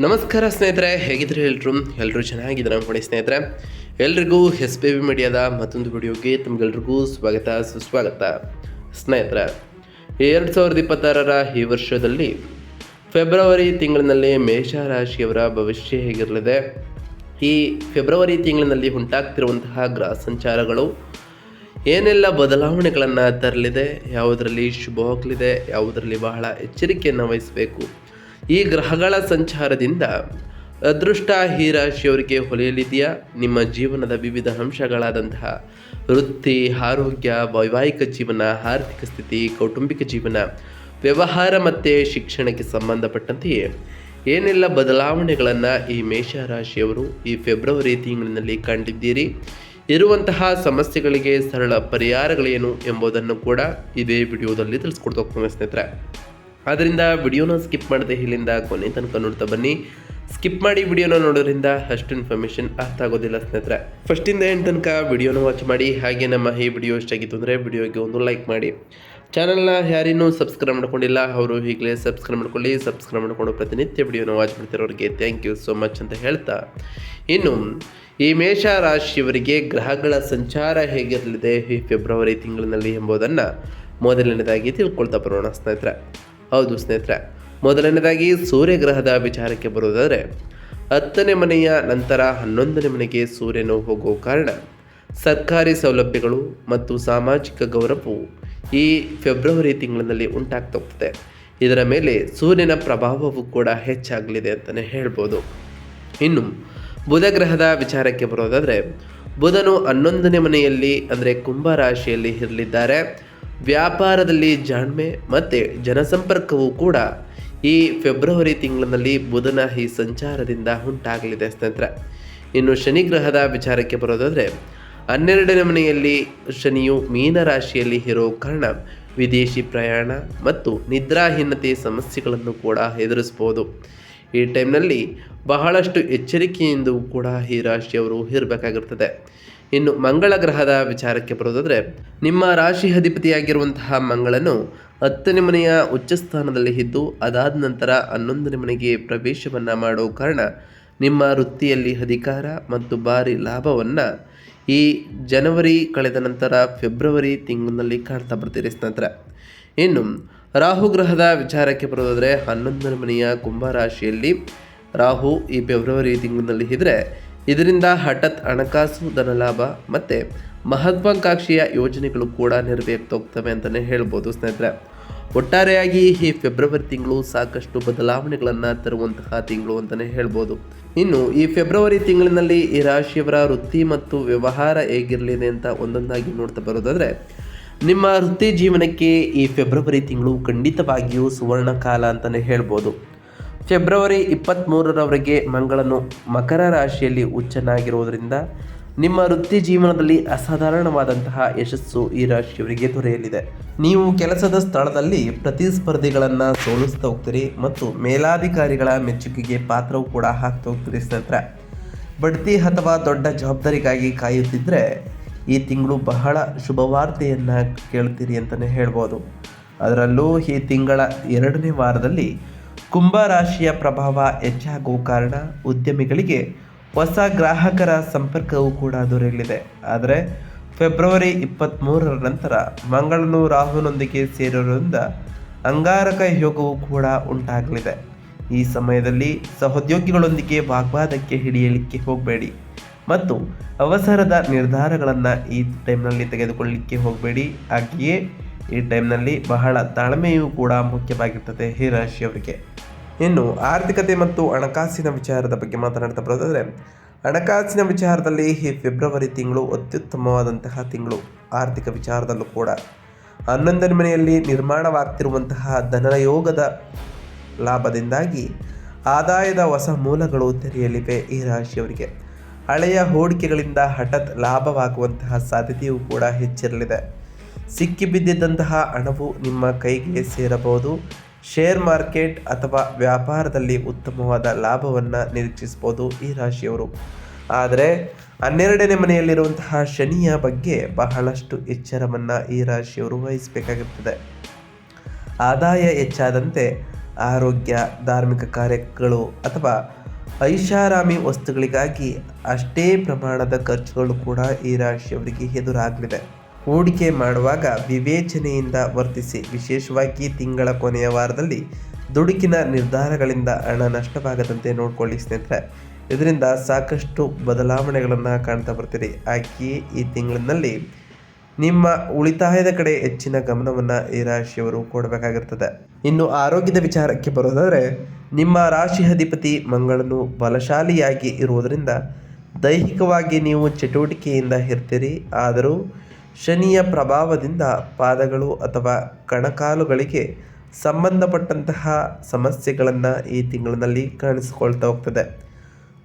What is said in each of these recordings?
ನಮಸ್ಕಾರ ಸ್ನೇಹಿತರೆ ಹೇಗಿದ್ರೆ ಎಲ್ಲರೂ ಎಲ್ಲರೂ ಚೆನ್ನಾಗಿದ್ದಾರೆ ಅನ್ಕೊಂಡು ಸ್ನೇಹಿತರೆ? ಎಲ್ರಿಗೂ ಎಸ್ ಬಿ ವಿ ಮೀಡಿಯಾದ ಮತ್ತೊಂದು ವಿಡಿಯೋಗೆ ತಮಗೆಲ್ರಿಗೂ ಸ್ವಾಗತ, ಸುಸ್ವಾಗತ. ಸ್ನೇಹಿತರೆ, ಎರಡು ಸಾವಿರದ ಇಪ್ಪತ್ತಾರರ ಈ ವರ್ಷದಲ್ಲಿ ಫೆಬ್ರವರಿ ತಿಂಗಳಿನಲ್ಲಿ ಮೇಷ ರಾಶಿಯವರ ಭವಿಷ್ಯ ಹೇಗಿರಲಿದೆ? ಈ ಫೆಬ್ರವರಿ ತಿಂಗಳಿನಲ್ಲಿ ಉಂಟಾಗ್ತಿರುವಂತಹ ಗ್ರಹ ಸಂಚಾರಗಳು ಏನೆಲ್ಲ ಬದಲಾವಣೆಗಳನ್ನು ತರಲಿದೆ? ಯಾವುದರಲ್ಲಿ ಶುಭವಾಗಲಿದೆ? ಯಾವುದರಲ್ಲಿ ಬಹಳ ಎಚ್ಚರಿಕೆಯನ್ನು ವಹಿಸಬೇಕು? ಈ ಗ್ರಹಗಳ ಸಂಚಾರದಿಂದ ಅದೃಷ್ಟ ಈ ರಾಶಿಯವರಿಗೆ ಹೊಲೆಯಲಿದೆಯಾ? ನಿಮ್ಮ ಜೀವನದ ವಿವಿಧ ಅಂಶಗಳಾದಂತಹ ವೃತ್ತಿ, ಆರೋಗ್ಯ, ವೈವಾಹಿಕ ಜೀವನ, ಆರ್ಥಿಕ ಸ್ಥಿತಿ, ಕೌಟುಂಬಿಕ ಜೀವನ, ವ್ಯವಹಾರ ಮತ್ತು ಶಿಕ್ಷಣಕ್ಕೆ ಸಂಬಂಧಪಟ್ಟಂತೆಯೇ ಏನೆಲ್ಲ ಬದಲಾವಣೆಗಳನ್ನು ಈ ಮೇಷರಾಶಿಯವರು ಈ ಫೆಬ್ರವರಿ ತಿಂಗಳಿನಲ್ಲಿ ಕಂಡಿದ್ದೀರಿ? ಇರುವಂತಹ ಸಮಸ್ಯೆಗಳಿಗೆ ಸರಳ ಪರಿಹಾರಗಳೇನು ಎಂಬುದನ್ನು ಕೂಡ ಇದೇ ವಿಡಿಯೋದಲ್ಲಿ ತಿಳಿಸ್ಕೊಡ್ತಾ ಸ್ನೇಹಿತರೆ. ಆದ್ದರಿಂದ ವಿಡಿಯೋನ ಸ್ಕಿಪ್ ಮಾಡದೆ ಇಲ್ಲಿಂದ ಕೊನೆ ತನಕ ನೋಡ್ತಾ ಬನ್ನಿ. ಸ್ಕಿಪ್ ಮಾಡಿ ವಿಡಿಯೋನ ನೋಡೋದ್ರಿಂದ ಅಷ್ಟು ಇನ್ಫಾರ್ಮೇಷನ್ ಅರ್ಥ ಆಗೋದಿಲ್ಲ ಸ್ನೇಹಿತರೆ. ಫಸ್ಟಿಂದ ಏನು ತನಕ ವಿಡಿಯೋನ ವಾಚ್ ಮಾಡಿ. ಹಾಗೆ ನಮ್ಮ ಈ ವಿಡಿಯೋ ಇಷ್ಟ ಆಗಿತ್ತು ಅಂದರೆ ವಿಡಿಯೋಗೆ ಒಂದು ಲೈಕ್ ಮಾಡಿ. ಚಾನಲ್ನ ಯಾರಿನ್ನೂ ಸಬ್ಸ್ಕ್ರೈಬ್ ಮಾಡ್ಕೊಂಡಿಲ್ಲ, ಅವರು ಈಗಲೇ ಸಬ್ಸ್ಕ್ರೈಬ್ ಮಾಡ್ಕೊಳ್ಳಿ. ಸಬ್ಸ್ಕ್ರೈಬ್ ಮಾಡ್ಕೊಂಡು ಪ್ರತಿನಿತ್ಯ ವಿಡಿಯೋನ ವಾಚ್ ಮಾಡ್ತಿರೋರಿಗೆ ಥ್ಯಾಂಕ್ ಯು ಸೋ ಮಚ್ ಅಂತ ಹೇಳ್ತಾ. ಇನ್ನು, ಈ ಮೇಷ ರಾಶಿಯವರಿಗೆ ಗ್ರಹಗಳ ಸಂಚಾರ ಹೇಗಿರಲಿದೆ ಈ ಫೆಬ್ರವರಿ ತಿಂಗಳಿನಲ್ಲಿ ಎಂಬುದನ್ನು ಮೊದಲನೇದಾಗಿ ತಿಳ್ಕೊಳ್ತಾ ಬರೋಣ ಸ್ನೇಹಿತರೆ. ಹೌದು ಸ್ನೇಹಿತರೆ, ಮೊದಲನೇದಾಗಿ ಸೂರ್ಯಗ್ರಹದ ವಿಚಾರಕ್ಕೆ ಬರುವುದಾದರೆ, ಹತ್ತನೇ ಮನೆಯ ನಂತರ ಹನ್ನೊಂದನೇ ಮನೆಗೆ ಸೂರ್ಯನು ಹೋಗುವ ಕಾರಣ ಸರ್ಕಾರಿ ಸೌಲಭ್ಯಗಳು ಮತ್ತು ಸಾಮಾಜಿಕ ಗೌರವವು ಈ ಫೆಬ್ರವರಿ ತಿಂಗಳಿನಲ್ಲಿ ಉಂಟಾಗ್ತಾ ಇದರ ಮೇಲೆ ಸೂರ್ಯನ ಪ್ರಭಾವವು ಕೂಡ ಹೆಚ್ಚಾಗಲಿದೆ ಅಂತಲೇ ಹೇಳ್ಬೋದು. ಇನ್ನು ಬುಧ ಗ್ರಹದ ವಿಚಾರಕ್ಕೆ ಬರೋದಾದರೆ ಬುಧನು ಹನ್ನೊಂದನೇ ಮನೆಯಲ್ಲಿ, ಅಂದರೆ ಕುಂಭ ರಾಶಿಯಲ್ಲಿ ಇರಲಿದ್ದಾರೆ. ವ್ಯಾಪಾರದಲ್ಲಿ ಜಾಣ್ಮೆ ಮತ್ತು ಜನಸಂಪರ್ಕವು ಕೂಡ ಈ ಫೆಬ್ರವರಿ ತಿಂಗಳಿನಲ್ಲಿ ಬುಧನ ಈ ಸಂಚಾರದಿಂದ ಉಂಟಾಗಲಿದೆ ಸ್ನೇಹಿತರೆ. ಇನ್ನು ಶನಿ ಗ್ರಹದ ವಿಚಾರಕ್ಕೆ ಬರೋದಾದರೆ, ಹನ್ನೆರಡನೇ ಮನೆಯಲ್ಲಿ ಶನಿಯು ಮೀನ ರಾಶಿಯಲ್ಲಿ ಇರೋ ಕಾರಣ ವಿದೇಶಿ ಪ್ರಯಾಣ ಮತ್ತು ನಿದ್ರಾಹೀನತೆ ಸಮಸ್ಯೆಗಳನ್ನು ಕೂಡ ಎದುರಿಸ್ಬೋದು. ಈ ಟೈಮ್ನಲ್ಲಿ ಬಹಳಷ್ಟು ಎಚ್ಚರಿಕೆಯಿಂದ ಕೂಡ ಈ ರಾಶಿಯವರು ಇರಬೇಕಾಗಿರ್ತದೆ. ಇನ್ನು ಮಂಗಳ ಗ್ರಹದ ವಿಚಾರಕ್ಕೆ ಬರೋದಾದರೆ, ನಿಮ್ಮ ರಾಶಿ ಅಧಿಪತಿಯಾಗಿರುವಂತಹ ಮಂಗಳನು ಹತ್ತನೇ ಮನೆಯ ಉಚ್ಚ ಸ್ಥಾನದಲ್ಲಿ ಇದ್ದು, ಅದಾದ ನಂತರ ಹನ್ನೊಂದನೇ ಮನೆಗೆ ಪ್ರವೇಶವನ್ನು ಮಾಡೋ ಕಾರಣ ನಿಮ್ಮ ವೃತ್ತಿಯಲ್ಲಿ ಅಧಿಕಾರ ಮತ್ತು ಭಾರಿ ಲಾಭವನ್ನು ಈ ಜನವರಿ ಕಳೆದ ನಂತರ ಫೆಬ್ರವರಿ ತಿಂಗಳಿನಲ್ಲಿ ಕಾಣ್ತಾ ಬರ್ತೀರಿ ಸ್ನೇಹಿತರೆ. ಇನ್ನು ರಾಹು ಗ್ರಹದ ವಿಚಾರಕ್ಕೆ ಬರೋದಾದರೆ, ಹನ್ನೊಂದನೇ ಮನೆಯ ಕುಂಭ ರಾಶಿಯಲ್ಲಿ ರಾಹು ಈ ಫೆಬ್ರವರಿ ತಿಂಗಳಿನಲ್ಲಿ ಇದ್ದರೆ ಇದರಿಂದ ಹಠಾತ್ ಹಣಕಾಸು ಧನಲಾಭ ಮತ್ತು ಮಹತ್ವಾಕಾಂಕ್ಷೆಯ ಯೋಜನೆಗಳು ಕೂಡ ನೆರವೇರ್ತಾ ಅಂತಲೇ ಹೇಳ್ಬೋದು ಸ್ನೇಹಿತರೆ. ಒಟ್ಟಾರೆಯಾಗಿ ಈ ಫೆಬ್ರವರಿ ತಿಂಗಳು ಸಾಕಷ್ಟು ಬದಲಾವಣೆಗಳನ್ನು ತರುವಂತಹ ತಿಂಗಳು ಅಂತಲೇ ಹೇಳ್ಬೋದು. ಇನ್ನು ಈ ಫೆಬ್ರವರಿ ತಿಂಗಳಿನಲ್ಲಿ ಈ ರಾಶಿಯವರ ವೃತ್ತಿ ಮತ್ತು ವ್ಯವಹಾರ ಹೇಗಿರಲಿದೆ ಅಂತ ಒಂದೊಂದಾಗಿ ನೋಡ್ತಾ ಬರೋದಾದರೆ, ನಿಮ್ಮ ವೃತ್ತಿ ಜೀವನಕ್ಕೆ ಈ ಫೆಬ್ರವರಿ ತಿಂಗಳು ಖಂಡಿತವಾಗಿಯೂ ಸುವರ್ಣ ಕಾಲ ಅಂತಲೇ ಹೇಳ್ಬೋದು. ಫೆಬ್ರವರಿ ಇಪ್ಪತ್ತ್ಮೂರರವರೆಗೆ ಮಂಗಳನು ಮಕರ ರಾಶಿಯಲ್ಲಿ ಉಚ್ಚನಾಗಿರುವುದರಿಂದ ನಿಮ್ಮ ವೃತ್ತಿ ಜೀವನದಲ್ಲಿ ಅಸಾಧಾರಣವಾದಂತಹ ಯಶಸ್ಸು ಈ ರಾಶಿಯವರಿಗೆ ದೊರೆಯಲಿದೆ. ನೀವು ಕೆಲಸದ ಸ್ಥಳದಲ್ಲಿ ಪ್ರತಿಸ್ಪರ್ಧಿಗಳನ್ನು ಸೋಲಿಸ್ತಾ ಹೋಗ್ತೀರಿ ಮತ್ತು ಮೇಲಾಧಿಕಾರಿಗಳ ಮೆಚ್ಚುಗೆಗೆ ಪಾತ್ರವೂ ಕೂಡ ಹಾಕ್ತಾ ಹೋಗ್ತೀರಿ ಸ್ನೇಹಿತರೆ. ಬಡ್ತಿ ಅಥವಾ ದೊಡ್ಡ ಜವಾಬ್ದಾರಿಗಾಗಿ ಕಾಯುತ್ತಿದ್ದರೆ ಈ ತಿಂಗಳು ಬಹಳ ಶುಭವಾರ್ತೆಯನ್ನು ಕೇಳ್ತೀರಿ ಅಂತಲೇ ಹೇಳ್ಬೋದು. ಅದರಲ್ಲೂ ಈ ತಿಂಗಳ ಎರಡನೇ ವಾರದಲ್ಲಿ ಕುಂಭ ರಾಶಿಯ ಪ್ರಭಾವ ಹೆಚ್ಚಾಗುವ ಕಾರಣ ಉದ್ಯಮಿಗಳಿಗೆ ಹೊಸ ಗ್ರಾಹಕರ ಸಂಪರ್ಕವೂ ಕೂಡ ದೊರೆಯಲಿದೆ. ಆದರೆ, ಫೆಬ್ರವರಿ ಇಪ್ಪತ್ತ್ಮೂರರ ನಂತರ ಮಂಗಳನು ರಾಹುನೊಂದಿಗೆ ಸೇರೋದ್ರಿಂದ ಅಂಗಾರಕ ಯೋಗವೂ ಕೂಡ ಉಂಟಾಗಲಿದೆ. ಈ ಸಮಯದಲ್ಲಿ ಸಹೋದ್ಯೋಗಿಗಳೊಂದಿಗೆ ವಾಗ್ವಾದಕ್ಕೆ ಹಿಡಿಯಲಿಕ್ಕೆ ಹೋಗಬೇಡಿ ಮತ್ತು ಅವಸರದ ನಿರ್ಧಾರಗಳನ್ನು ಈ ಟೈಮ್ನಲ್ಲಿ ತೆಗೆದುಕೊಳ್ಳಲಿಕ್ಕೆ ಹೋಗಬೇಡಿ. ಹಾಗೆಯೇ ಈ ಟೈಮ್ನಲ್ಲಿ ಬಹಳ ತಾಳ್ಮೆಯೂ ಕೂಡ ಮುಖ್ಯವಾಗಿರ್ತದೆ ಈ ರಾಶಿಯವರಿಗೆ ಇನ್ನು ಆರ್ಥಿಕತೆ ಮತ್ತು ಹಣಕಾಸಿನ ವಿಚಾರದ ಬಗ್ಗೆ ಮಾತನಾಡ್ತಾ ಬರೋದಾದರೆ, ಹಣಕಾಸಿನ ವಿಚಾರದಲ್ಲಿ ಈ ಫೆಬ್ರವರಿ ತಿಂಗಳು ಅತ್ಯುತ್ತಮವಾದಂತಹ ತಿಂಗಳು. ಆರ್ಥಿಕ ವಿಚಾರದಲ್ಲೂ ಕೂಡ ಹನ್ನೊಂದನೇ ಮನೆಯಲ್ಲಿ ನಿರ್ಮಾಣವಾಗ್ತಿರುವಂತಹ ಧನಯೋಗದ ಲಾಭದಿಂದಾಗಿ ಆದಾಯದ ಹೊಸ ಮೂಲಗಳು ತೆರೆಯಲಿವೆ ಈ ರಾಶಿಯವರಿಗೆ. ಹಳೆಯ ಹೂಡಿಕೆಗಳಿಂದ ಹಠಾತ್ ಲಾಭವಾಗುವಂತಹ ಸಾಧ್ಯತೆಯೂ ಕೂಡ ಹೆಚ್ಚಿರಲಿದೆ. ಸಿಕ್ಕಿಬಿದ್ದಿದ್ದಂತಹ ಹಣವು ನಿಮ್ಮ ಕೈಗೆ ಸೇರಬಹುದು. ಶೇರ್ ಮಾರ್ಕೆಟ್ ಅಥವಾ ವ್ಯಾಪಾರದಲ್ಲಿ ಉತ್ತಮವಾದ ಲಾಭವನ್ನು ನಿರೀಕ್ಷಿಸ್ಬೋದು ಈ ರಾಶಿಯವರು. ಆದರೆ ಹನ್ನೆರಡನೇ ಮನೆಯಲ್ಲಿರುವಂತಹ ಶನಿಯ ಬಗ್ಗೆ ಬಹಳಷ್ಟು ಎಚ್ಚರವನ್ನು ಈ ರಾಶಿಯವರು ವಹಿಸಬೇಕಾಗಿರ್ತದೆ. ಆದಾಯ ಹೆಚ್ಚಾದಂತೆ ಆರೋಗ್ಯ, ಧಾರ್ಮಿಕ ಕಾರ್ಯಗಳು ಅಥವಾ ಐಷಾರಾಮಿ ವಸ್ತುಗಳಿಗಾಗಿ ಅಷ್ಟೇ ಪ್ರಮಾಣದ ಖರ್ಚುಗಳು ಕೂಡ ಈ ರಾಶಿಯವರಿಗೆ ಎದುರಾಗಲಿದೆ. ಹೂಡಿಕೆ ಮಾಡುವಾಗ ವಿವೇಚನೆಯಿಂದ ವರ್ತಿಸಿ, ವಿಶೇಷವಾಗಿ ತಿಂಗಳ ಕೊನೆಯ ವಾರದಲ್ಲಿ ದುಡುಕಿನ ನಿರ್ಧಾರಗಳಿಂದ ಹಣ ನಷ್ಟವಾಗದಂತೆ ನೋಡ್ಕೊಳ್ಳಿ ಸ್ನೇಹಿತರೆ. ಇದರಿಂದ ಸಾಕಷ್ಟು ಬದಲಾವಣೆಗಳನ್ನು ಕಾಣ್ತಾ ಬರ್ತೀರಿ. ಹಾಗೆಯೇ ಈ ತಿಂಗಳಿನಲ್ಲಿ ನಿಮ್ಮ ಉಳಿತಾಯದ ಕಡೆ ಹೆಚ್ಚಿನ ಗಮನವನ್ನು ಈ ರಾಶಿಯವರು ಕೊಡಬೇಕಾಗಿರ್ತದೆ. ಇನ್ನು ಆರೋಗ್ಯದ ವಿಚಾರಕ್ಕೆ ಬರೋದಾದರೆ, ನಿಮ್ಮ ರಾಶಿ ಅಧಿಪತಿ ಮಂಗಳನು ಬಲಶಾಲಿಯಾಗಿ ಇರುವುದರಿಂದ ದೈಹಿಕವಾಗಿ ನೀವು ಚಟುವಟಿಕೆಯಿಂದ ಇರ್ತೀರಿ. ಆದರೂ ಶನಿಯ ಪ್ರಭಾವದಿಂದ ಪಾದಗಳು ಅಥವಾ ಕಣಕಾಲುಗಳಿಗೆ ಸಂಬಂಧಪಟ್ಟಂತಹ ಸಮಸ್ಯೆಗಳನ್ನು ಈ ತಿಂಗಳಿನಲ್ಲಿ ಕಾಣಿಸಿಕೊಳ್ತಾ ಹೋಗ್ತದೆ.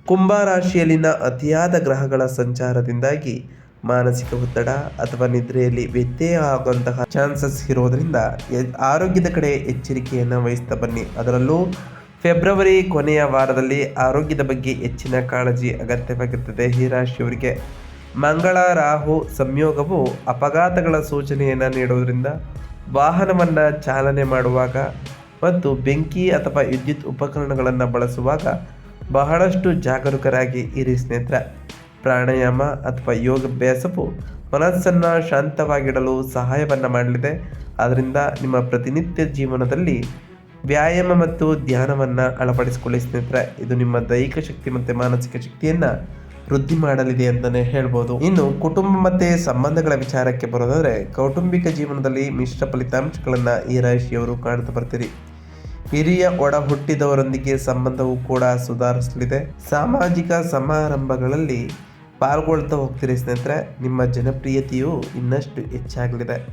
ಕುಂಭ ರಾಶಿಯಲ್ಲಿನ ಅತಿಯಾದ ಗ್ರಹಗಳ ಸಂಚಾರದಿಂದಾಗಿ ಮಾನಸಿಕ ಒತ್ತಡ ಅಥವಾ ನಿದ್ರೆಯಲ್ಲಿ ವ್ಯತ್ಯಯ ಆಗುವಂತಹ ಚಾನ್ಸಸ್ ಇರೋದರಿಂದ ಆರೋಗ್ಯದ ಕಡೆ ಎಚ್ಚರಿಕೆಯನ್ನು ವಹಿಸ್ತಾ ಬನ್ನಿ. ಅದರಲ್ಲೂ ಫೆಬ್ರವರಿ ಕೊನೆಯ ವಾರದಲ್ಲಿ ಆರೋಗ್ಯದ ಬಗ್ಗೆ ಹೆಚ್ಚಿನ ಕಾಳಜಿ ಅಗತ್ಯವಾಗಿರ್ತದೆ ಈ ರಾಶಿಯವರಿಗೆ. ಮಂಗಳ ರಾಹು ಸಂಯೋಗವು ಅಪಘಾತಗಳ ಸೂಚನೆಯನ್ನು ನೀಡುವುದರಿಂದ ವಾಹನವನ್ನು ಚಾಲನೆ ಮಾಡುವಾಗ ಮತ್ತು ಬೆಂಕಿ ಅಥವಾ ವಿದ್ಯುತ್ ಉಪಕರಣಗಳನ್ನು ಬಳಸುವಾಗ ಬಹಳಷ್ಟು ಜಾಗರೂಕರಾಗಿ ಇರಿ ಸ್ನೇಹಿತರ. ಪ್ರಾಣಾಯಾಮ ಅಥವಾ ಯೋಗಾಭ್ಯಾಸವು ಮನಸ್ಸನ್ನು ಶಾಂತವಾಗಿಡಲು ಸಹಾಯವನ್ನು ಮಾಡಲಿದೆ. ಆದ್ದರಿಂದ ನಿಮ್ಮ ಪ್ರತಿನಿತ್ಯ ಜೀವನದಲ್ಲಿ ವ್ಯಾಯಾಮ ಮತ್ತು ಧ್ಯಾನವನ್ನು ಅಳವಡಿಸಿಕೊಳ್ಳಿ ಸ್ನೇಹಿತರೆ. ಇದು ನಿಮ್ಮ ದೈಹಿಕ ಶಕ್ತಿ ಮತ್ತು ಮಾನಸಿಕ ಶಕ್ತಿಯನ್ನು ವೃದ್ಧಿ ಮಾಡಲಿದೆ ಅಂತಲೇ ಹೇಳ್ಬೋದು. ಇನ್ನು ಕುಟುಂಬ ಮತ್ತೆ ಸಂಬಂಧಗಳ ವಿಚಾರಕ್ಕೆ ಬರೋದಾದರೆ, ಕೌಟುಂಬಿಕ ಜೀವನದಲ್ಲಿ ಮಿಶ್ರ ಫಲಿತಾಂಶಗಳನ್ನು ಈ ರಾಶಿಯವರು ಕಾಣ್ತಾ ಬರ್ತೀರಿ. ಹಿರಿಯ ಒಡ ಹುಟ್ಟಿದವರೊಂದಿಗೆ ಸಂಬಂಧವು ಕೂಡ ಸುಧಾರಿಸಲಿದೆ. ಸಾಮಾಜಿಕ ಸಮಾರಂಭಗಳಲ್ಲಿ ಪಾಲ್ಗೊಳ್ತಾ ಹೋಗ್ತೀರಿ ಸ್ನೇಹಿತರೆ, ನಿಮ್ಮ ಜನಪ್ರಿಯತೆಯು ಇನ್ನಷ್ಟು ಹೆಚ್ಚಾಗಲಿದೆ.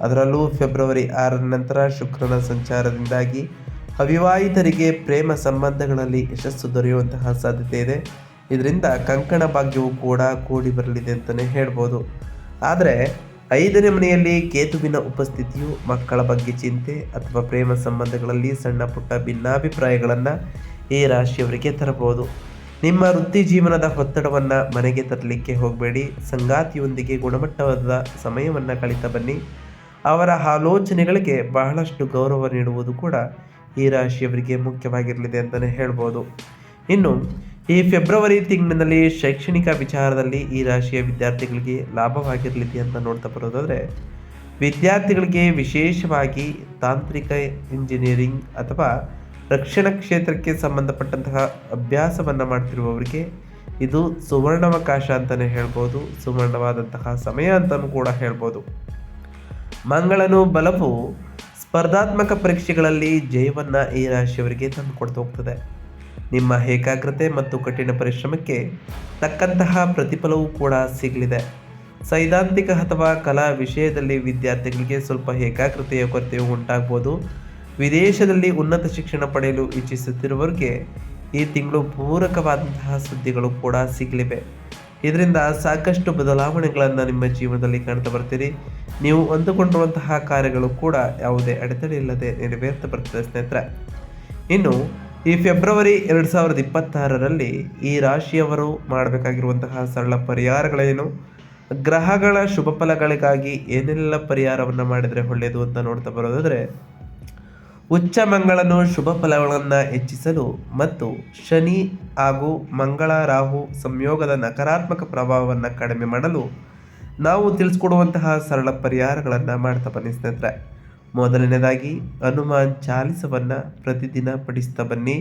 ಅದರಲ್ಲೂ ಫೆಬ್ರವರಿ ಆರರ ನಂತರ ಶುಕ್ರನ ಸಂಚಾರದಿಂದಾಗಿ ಅವಿವಾಹಿತರಿಗೆ ಪ್ರೇಮ ಸಂಬಂಧಗಳಲ್ಲಿ ಯಶಸ್ಸು ದೊರೆಯುವಂತಹ ಸಾಧ್ಯತೆ ಇದೆ. ಇದರಿಂದ ಕಂಕಣ ಭಾಗ್ಯವು ಕೂಡ ಕೂಡಿ ಬರಲಿದೆ ಅಂತಲೇ ಹೇಳ್ಬೋದು. ಆದರೆ ಐದನೇ ಮನೆಯಲ್ಲಿ ಕೇತುವಿನ ಉಪಸ್ಥಿತಿಯು ಮಕ್ಕಳ ಬಗ್ಗೆ ಚಿಂತೆ ಅಥವಾ ಪ್ರೇಮ ಸಂಬಂಧಗಳಲ್ಲಿ ಸಣ್ಣ ಪುಟ್ಟ ಭಿನ್ನಾಭಿಪ್ರಾಯಗಳನ್ನು ಈ ರಾಶಿಯವರಿಗೆ ತರಬಹುದು. ನಿಮ್ಮ ವೃತ್ತಿ ಜೀವನದ ಒತ್ತಡವನ್ನು ಮನೆಗೆ ತರಲಿಕ್ಕೆ ಹೋಗಬೇಡಿ. ಸಂಗಾತಿಯೊಂದಿಗೆ ಗುಣಮಟ್ಟವಾದ ಸಮಯವನ್ನು ಕಳೀತಾ ಬನ್ನಿ. ಅವರ ಆಲೋಚನೆಗಳಿಗೆ ಬಹಳಷ್ಟು ಗೌರವ ನೀಡುವುದು ಕೂಡ ಈ ರಾಶಿಯವರಿಗೆ ಮುಖ್ಯವಾಗಿರಲಿದೆ ಅಂತಲೇ ಹೇಳ್ಬೋದು. ಇನ್ನು ಈ ಫೆಬ್ರವರಿ ತಿಂಗಳಿನಲ್ಲಿ ಶೈಕ್ಷಣಿಕ ವಿಚಾರದಲ್ಲಿ ಈ ರಾಶಿಯ ವಿದ್ಯಾರ್ಥಿಗಳಿಗೆ ಲಾಭವಾಗಿರಲಿದೆ ಅಂತ ನೋಡ್ತಾ ಬರೋದಾದರೆ, ವಿದ್ಯಾರ್ಥಿಗಳಿಗೆ ವಿಶೇಷವಾಗಿ ತಾಂತ್ರಿಕ ಇಂಜಿನಿಯರಿಂಗ್ ಅಥವಾ ರಕ್ಷಣಾ ಕ್ಷೇತ್ರಕ್ಕೆ ಸಂಬಂಧಪಟ್ಟಂತಹ ಅಭ್ಯಾಸವನ್ನು ಮಾಡ್ತಿರುವವರಿಗೆ ಇದು ಸುವರ್ಣಾವಕಾಶ ಅಂತಲೇ ಹೇಳ್ಬೋದು, ಸುವರ್ಣವಾದಂತಹ ಸಮಯ ಅಂತಲೂ ಕೂಡ ಹೇಳ್ಬೋದು. ಮಂಗಳನು ಬಲವು ಸ್ಪರ್ಧಾತ್ಮಕ ಪರೀಕ್ಷೆಗಳಲ್ಲಿ ಜಯವನ್ನು ಈ ರಾಶಿಯವರಿಗೆ ತಂದುಕೊಡ್ತಾ ಹೋಗ್ತದೆ. ನಿಮ್ಮ ಏಕಾಗ್ರತೆ ಮತ್ತು ಕಠಿಣ ಪರಿಶ್ರಮಕ್ಕೆ ತಕ್ಕಂತಹ ಪ್ರತಿಫಲವೂ ಕೂಡ ಸಿಗಲಿದೆ. ಸೈದ್ಧಾಂತಿಕ ಅಥವಾ ಕಲಾ ವಿಷಯದಲ್ಲಿ ವಿದ್ಯಾರ್ಥಿಗಳಿಗೆ ಸ್ವಲ್ಪ ಏಕಾಗ್ರತೆಯ ಕೊರತೆಯು ಉಂಟಾಗ್ಬೋದು. ವಿದೇಶದಲ್ಲಿ ಉನ್ನತ ಶಿಕ್ಷಣ ಪಡೆಯಲು ಇಚ್ಛಿಸುತ್ತಿರುವವರಿಗೆ ಈ ತಿಂಗಳು ಪೂರಕವಾದಂತಹ ಸುದ್ದಿಗಳು ಕೂಡ ಸಿಗಲಿವೆ. ಇದರಿಂದ ಸಾಕಷ್ಟು ಬದಲಾವಣೆಗಳನ್ನು ನಿಮ್ಮ ಜೀವನದಲ್ಲಿ ಕಾಣ್ತಾ ಬರ್ತೀರಿ. ನೀವು ಅಂದುಕೊಂಡಿರುವಂತಹ ಕಾರ್ಯಗಳು ಕೂಡ ಯಾವುದೇ ಅಡೆತಡೆ ಇಲ್ಲದೆ ನೆರವೇರ್ತಾ ಬರ್ತದೆ ಸ್ನೇಹಿತರೆ. ಇನ್ನು ಈ ಫೆಬ್ರವರಿ ಎರಡು ಸಾವಿರದ ಇಪ್ಪತ್ತಾರರಲ್ಲಿ ಈ ರಾಶಿಯವರು ಮಾಡಬೇಕಾಗಿರುವಂತಹ ಸರಳ ಪರಿಹಾರಗಳೇನು? ಗ್ರಹಗಳ ಶುಭ ಫಲಗಳಿಗಾಗಿ ಏನೆಲ್ಲ ಪರಿಹಾರವನ್ನು ಮಾಡಿದರೆ ಒಳ್ಳೆಯದು ಅಂತ ನೋಡ್ತಾ ಬರೋದಾದರೆ, ಉಚ್ಚ ಮಂಗಳನು ಶುಭ ಫಲಗಳನ್ನು ಹೆಚ್ಚಿಸಲು ಮತ್ತು ಶನಿ ಹಾಗೂ ಮಂಗಳ ರಾಹು ಸಂಯೋಗದ ನಕಾರಾತ್ಮಕ ಪ್ರಭಾವವನ್ನು ಕಡಿಮೆ ಮಾಡಲು ನಾವು ತಿಳಿಸ್ಕೊಡುವಂತಹ ಸರಳ ಪರಿಹಾರಗಳನ್ನು ಮಾಡ್ತಾ ಬನ್ನಿ ಸ್ನೇಹಿತರೆ. ಮೊದಲನೇದಾಗಿ ಹನುಮಾನ್ ಚಾಲಿಸವನ್ನು ಪ್ರತಿದಿನ ಪಠಿಸ್ತಾ ಬನ್ನಿ.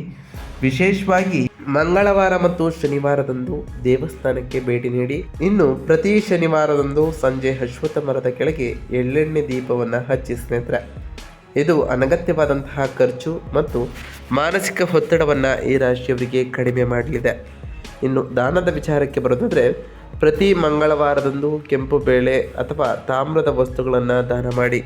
ವಿಶೇಷವಾಗಿ ಮಂಗಳವಾರ ಮತ್ತು ಶನಿವಾರದಂದು ದೇವಸ್ಥಾನಕ್ಕೆ ಭೇಟಿ ನೀಡಿ, ಇನ್ನು ಪ್ರತಿ ಶನಿವಾರದಂದು ಸಂಜೆ ಅಶ್ವತ್ಥ ಮರದ ಕೆಳಗೆ ಎಳ್ಳೆಣ್ಣೆ ದೀಪವನ್ನು ಹಚ್ಚಿ ಸ್ನೇಹಿತರೆ. ಇದು ಅನಗತ್ಯವಾದಂತಹ ಖರ್ಚು ಮತ್ತು ಮಾನಸಿಕ ಒತ್ತಡವನ್ನು ಈ ರಾಶಿಯವರಿಗೆ ಕಡಿಮೆ ಮಾಡಲಿದೆ. ಇನ್ನು ದಾನದ ವಿಚಾರಕ್ಕೆ ಬರೋದಾದರೆ ಪ್ರತಿ ಮಂಗಳವಾರದಂದು ಕೆಂಪು ಬೇಳೆ ಅಥವಾ ತಾಮ್ರದ ವಸ್ತುಗಳನ್ನು ದಾನ ಮಾಡಿ.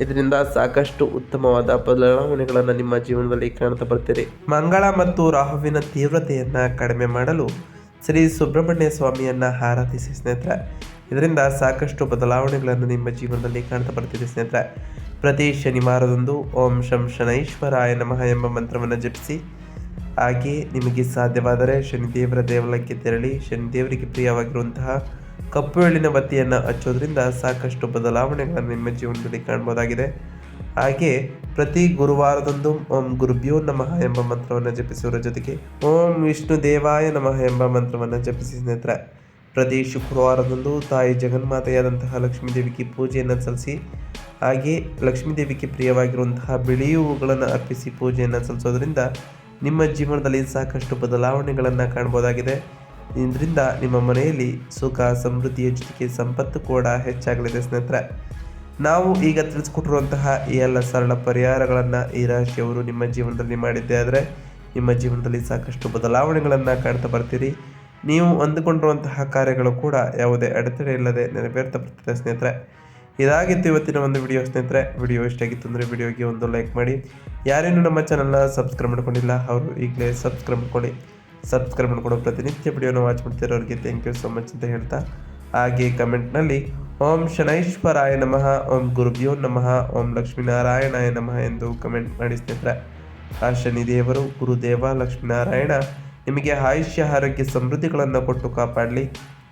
ಇದರಿಂದ ಸಾಕಷ್ಟು ಉತ್ತಮವಾದ ಬದಲಾವಣೆಗಳನ್ನು ನಿಮ್ಮ ಜೀವನದಲ್ಲಿ ಕಾಣ್ತಾ ಬರ್ತೀರಿ. ಮಂಗಳ ಮತ್ತು ರಾಹುವಿನ ತೀವ್ರತೆಯನ್ನು ಕಡಿಮೆ ಮಾಡಲು ಶ್ರೀ ಸುಬ್ರಹ್ಮಣ್ಯ ಸ್ವಾಮಿಯನ್ನು ಆರಾಧಿಸಿ ಸ್ನೇಹಿತರೆ. ಇದರಿಂದ ಸಾಕಷ್ಟು ಬದಲಾವಣೆಗಳನ್ನು ನಿಮ್ಮ ಜೀವನದಲ್ಲಿ ಕಾಣ್ತಾ ಬರ್ತೀರಿ ಸ್ನೇಹಿತರೆ. ಪ್ರತಿ ಶನಿವಾರದಂದು ಓಂ ಶಂ ಶನೈಶ್ವರಾಯ ನಮಃ ಎಂಬ ಮಂತ್ರವನ್ನು ಜಪಿಸಿ ಹಾಗೆಯೇ ನಿಮಗೆ ಸಾಧ್ಯವಾದರೆ ಶನಿದೇವರ ದೇವಾಲಯಕ್ಕೆ ತೆರಳಿ ಶನಿದೇವರಿಗೆ ಪ್ರಿಯವಾಗಿರುವಂತಹ ಕಪ್ಪು ಎಳ್ಳಿನ ಬತ್ತಿಯನ್ನು ಹಚ್ಚೋದ್ರಿಂದ ಸಾಕಷ್ಟು ಬದಲಾವಣೆಗಳನ್ನು ನಿಮ್ಮ ಜೀವನದಲ್ಲಿ ಕಾಣ್ಬೋದಾಗಿದೆ. ಹಾಗೆ ಪ್ರತಿ ಗುರುವಾರದಂದು ಓಂ ಗುರುಭ್ಯೋ ನಮಃ ಎಂಬ ಮಂತ್ರವನ್ನು ಜಪಿಸುವುದರ ಜೊತೆಗೆ ಓಂ ವಿಷ್ಣು ದೇವಾಯ ನಮಃ ಎಂಬ ಮಂತ್ರವನ್ನು ಜಪಿಸಿ ಸ್ನೇಹಿತರೆ. ಪ್ರತಿ ಶುಕ್ರವಾರದಂದು ತಾಯಿ ಜಗನ್ಮಾತೆಯಾದಂತಹ ಲಕ್ಷ್ಮೀ ದೇವಿಗೆ ಪೂಜೆಯನ್ನು ಸಲ್ಲಿಸಿ, ಹಾಗೆ ಲಕ್ಷ್ಮೀ ದೇವಿಗೆ ಪ್ರಿಯವಾಗಿರುವಂತಹ ಬಿಳಿ ಹೂವುಗಳನ್ನು ಅರ್ಪಿಸಿ ಪೂಜೆಯನ್ನು ಸಲ್ಲಿಸೋದ್ರಿಂದ ನಿಮ್ಮ ಜೀವನದಲ್ಲಿ ಸಾಕಷ್ಟು ಬದಲಾವಣೆಗಳನ್ನು ಕಾಣ್ಬೋದಾಗಿದೆ. ಇದರಿಂದ ನಿಮ್ಮ ಮನೆಯಲ್ಲಿ ಸುಖ, ಸಮೃದ್ಧಿಯ ಜೊತೆಗೆ ಸಂಪತ್ತು ಕೂಡ ಹೆಚ್ಚಾಗಲಿದೆ ಸ್ನೇಹಿತರೆ. ನಾವು ಈಗ ತಿಳಿಸ್ಕೊಟ್ಟಿರುವಂತಹ ಈ ಎಲ್ಲ ಸರಳ ಪರಿಹಾರಗಳನ್ನು ಈ ರಾಶಿಯವರು ನಿಮ್ಮ ಜೀವನದಲ್ಲಿ ಮಾಡಿದ್ದೇ ಆದರೆ, ನಿಮ್ಮ ಜೀವನದಲ್ಲಿ ಸಾಕಷ್ಟು ಬದಲಾವಣೆಗಳನ್ನು ಕಾಣ್ತಾ ಬರ್ತೀರಿ. ನೀವು ಅಂದುಕೊಂಡಿರುವಂತಹ ಕಾರ್ಯಗಳು ಕೂಡ ಯಾವುದೇ ಅಡೆತಡೆ ಇಲ್ಲದೆ ನೆರವೇರ್ತಾ ಬರ್ತದೆ ಸ್ನೇಹಿತರೆ. ಇದಾಗಿತ್ತು ಇವತ್ತಿನ ಒಂದು ವಿಡಿಯೋ ಸ್ನೇಹಿತರೆ ವಿಡಿಯೋ ಇಷ್ಟ ಆಗಿತ್ತು ಅಂದರೆ ವಿಡಿಯೋಗೆ ಒಂದು ಲೈಕ್ ಮಾಡಿ. ಯಾರೇನು ನಮ್ಮ ಚಾನಲ್ನ ಸಬ್ಸ್ಕ್ರೈಬ್ ಮಾಡ್ಕೊಂಡಿಲ್ಲ, ಅವರು ಈಗಲೇ ಸಬ್ಸ್ಕ್ರೈಬ್ ಮಾಡ್ಕೊಳ್ಳಿ. ಸಬ್ಸ್ಕ್ರೈಬ್ ಮಾಡ್ಕೊಡೋ ಪ್ರತಿನಿತ್ಯ ವಿಡಿಯೋನ ವಾಚ್ ಮಾಡ್ತಿರೋರಿಗೆ ಥ್ಯಾಂಕ್ ಯು ಸೊ ಮಚ್ ಅಂತ ಹೇಳ್ತಾ, ಹಾಗೆ ಕಮೆಂಟ್ನಲ್ಲಿ ಓಂ ಶನೈಶ್ವರಾಯ ನಮಃ, ಓಂ ಗುರುಭ್ಯೋ ನಮಃ, ಓಂ ಲಕ್ಷ್ಮೀನಾರಾಯಣಾಯ ನಮಃ ಎಂದು ಕಮೆಂಟ್ ಮಾಡಿ ಸ್ನೇಹಿತರೆ. ಆ ಶನಿದೇವರು, ಗುರುದೇವ, ಲಕ್ಷ್ಮೀನಾರಾಯಣ, ನಿಮಗೆ ಆಯುಷ್ಯ, ಆರೋಗ್ಯ, ಸಮೃದ್ಧಿಗಳನ್ನು ಕೊಟ್ಟು ಕಾಪಾಡಲಿ.